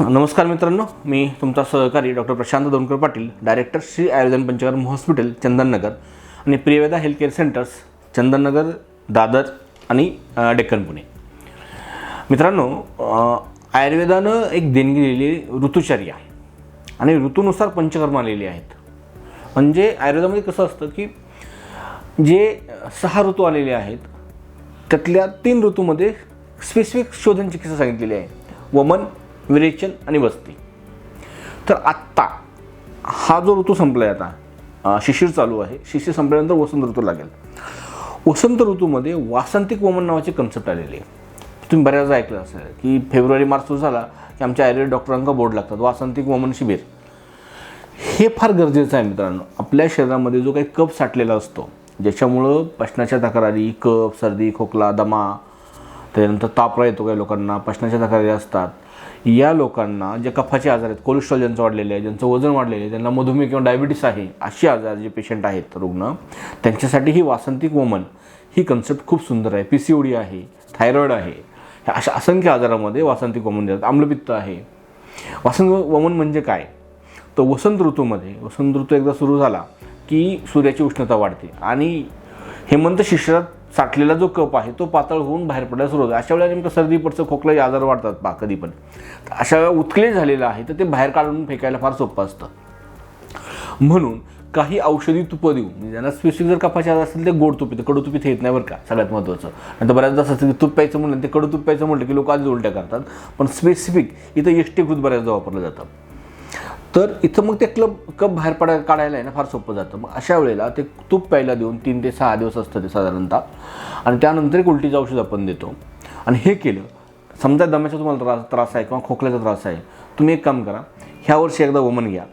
नमस्कार मित्रांनो मी तुमचा सहकारी doctor Prashant Donkar Patil director Shri Ayurvedan Panchakarma hospital Chandannagar आणि प्रियवेदा हेल्थकेअर सेंटर्स चंदननगर दादर आणि डेक्कन पुणे. मित्रांनो आयुर्वेदानं एक देणगी दिलेली ऋतुचर्या आणि ऋतूनुसार पंचकर्म आलेली आहेत. म्हणजे आयुर्वेदामध्ये कसं असतं की जे सहा ऋतू आलेले आहेत त्यातल्या तीन ऋतूमध्ये स्पेसिफिक शोधन चिकित्सा सांगितलेली आहे. वमन विरेचन आणि वस्ती. तर आत्ता हा जो ऋतू संपला आहे आता शिशिर चालू आहे. शिशिर संपल्यानंतर वसंत ऋतू लागेल. वसंत ऋतूमध्ये वासंतिक वमन नावाची कन्सेप्ट आलेली आहे. तुम्ही बऱ्याचदा ऐकलं असेल की फेब्रुवारी मार्च सुरू झाला की आमच्या आयुर्वेद डॉक्टरांका बोर्ड लागतात वासंतिक वमन शिबिर. हे फार गरजेचं आहे मित्रांनो. आपल्या शरीरामध्ये जो काही कप साठलेला असतो ज्याच्यामुळं पचनाच्या तक्रारी कप सर्दी खोकला दमा त्यानंतर तापरा येतो काही लोकांना पचनाच्या तक्रारी असतात. या लोकांना जे कफाचे आजार आहेत कोलेस्ट्रॉल ज्यांचं वाढलेलं आहे ज्यांचं वजन वाढलेलं आहे त्यांना मधुमेह किंवा डायबिटीस आहे अशी आजार जे पेशंट आहेत रुग्ण त्यांच्यासाठी ही वासंतिक वमन ही कन्सेप्ट खूप सुंदर आहे. पी सी ओ डी आहे थायरॉईड आहे. ह्या अशा असंख्य आजारामध्ये वासंतिक वमन देतात. आम्लपित्त आहे. वासंत वमन म्हणजे काय? तर वसंत ऋतूमध्ये वसंत ऋतू एकदा सुरू झाला की सूर्याची उष्णता वाढते आणि हेमंत शिशिरात साठलेला जो कप आहे तो पातळ होऊन बाहेर पडायला सुरू होतो. अशा वेळेला नेमकं सर्दी पडचं खोकला आजार वाढतात पा कधी पण. अशा वेळा उत्कले झालेलं आहे तर ते बाहेर काढून फेकायला फार सोपं असतं. म्हणून काही औषधी तुपं देऊ म्हणजे ज्यांना स्पेसिफिक जर कपाचे आजार असतील ते गोड तुप येतं कडू तुपी येत नाही बरं का सगळ्यात महत्त्वाचं. नंतर बऱ्याचदा असं असतं की तूप प्यायचं म्हणलं ते कडू तूप प्यायचं म्हटलं की लोक आधीच उलट्या करतात. पण स्पेसिफिक इथं यष्टीकृत बऱ्याचदा वापरलं जातं. तर इथं मग ते क्लब कप बाहेर पडा काढायला आहे ना फार सोपं जातं. मग अशा वेळेला ते तूप प्यायला देऊन तीन ते सहा दिवस असतं ते साधारणतः. आणि त्यानंतर एक उलटीचं औषध आपण देतो. आणि हे केलं समजा दम्याचा तुम्हाला त्रास त्रास आहे किंवा खोकल्याचा त्रास आहे तुम्ही एक काम करा ह्या वर्षी एकदा वमन घ्या.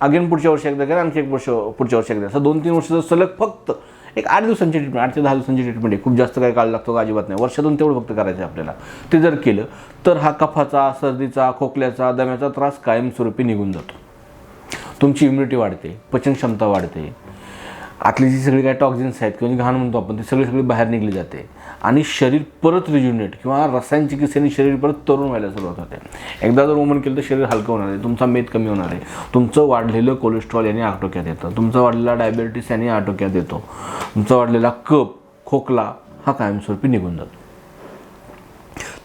अगेन पुढच्या वर्षी एकदा घ्या आणखी एक वर्ष पुढच्या वर्षी एकदा. असं दोन तीन वर्ष सलग फक्त एक आठ दिवसांची ट्रीटमेंट आठ ते दहा दिवसांची ट्रीटमेंट आहे. खूप जास्त काय काळ लागतो का अजिबात नाही. वर्षातून तेवढं फक्त करायचं आहे आपल्याला. ते जर केलं तर हा कफाचा सर्दीचा खोकल्याचा दम्याचा त्रास कायमस्वरूपी निघून जातो. तुमची इम्युनिटी वाढते पचनक्षमता वाढते. आतली जी सगळी काय टॉक्झिन्स आहेत किंवा घाण म्हणतो आपण ती सगळी सगळी बाहेर निघली जाते. आणि शरीर परत रिज्युनेट किंवा रसायन चिकित्सेने शरीर परत तरुण व्हायला सुरुवात होते. एकदा जर वमन केलं तर शरीर हलकं होणार आहे तुमचा मेद कमी होणार आहे. तुमचं वाढलेलं कोलेस्ट्रॉल याने आटोक्यात येतं. तुमचा वाढलेला डायबिटीस याने आटोक्यात येतो. तुमचा वाढलेला कप खोकला हा कायमस्वरूपी निघून जातो.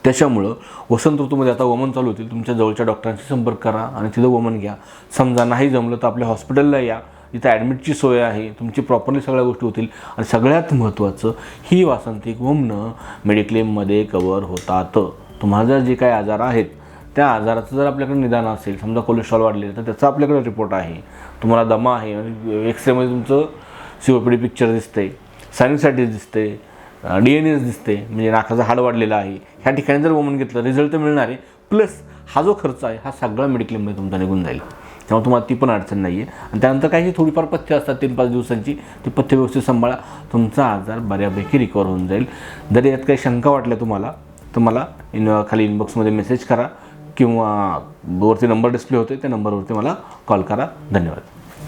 त्याच्यामुळं वसंत ऋतूमध्ये आता वमन चालू होतील. तुमच्या जवळच्या डॉक्टरांशी संपर्क करा आणि तिथं वमन घ्या. समजा नाही जमलं तर आपल्या हॉस्पिटलला या. इथं ॲडमिटची सोय आहे. तुमची प्रॉपरली सगळ्या गोष्टी होतील. आणि सगळ्यात महत्त्वाचं ही वासंतिक वमनं मेडिक्लेममध्ये कवर होतात. तुम्हाला जे काही आजार आहेत त्या आजाराचं जर आपल्याकडे निदान असेल समजा कोलेस्ट्रॉल वाढले तर त्याचा आपल्याकडे रिपोर्ट आहे. तुम्हाला दमा आहे. आणि एक्सरेमध्ये तुमचं C O P D picture दिसते सायनिसायटिस दिसते डी एन एस दिसते म्हणजे नाकाचं हाड वाढलेलं आहे. ह्या ठिकाणी जर वमन घेतलं रिझल्ट तर मिळणार आहे. प्लस हा जो खर्च आहे हा सगळा मेडिक्लेममध्ये तुमचा निघून जाईल. त्यामुळे तुम्हाला ती पण अडचण नाही आहे आणि त्यानंतर काही थोडीफार पथ्य असतात तीन पाच दिवसांची. ती पथ्य व्यवस्थित सांभाळा. तुमचा आजार बऱ्यापैकी रिकवर होऊन जाईल. जर यात काही शंका वाटल्या तुम्हाला तर मला इन खाली इनबॉक्समध्ये मेसेज करा. किंवा वरती नंबर डिस्प्ले होते त्या नंबरवरती मला कॉल करा. धन्यवाद.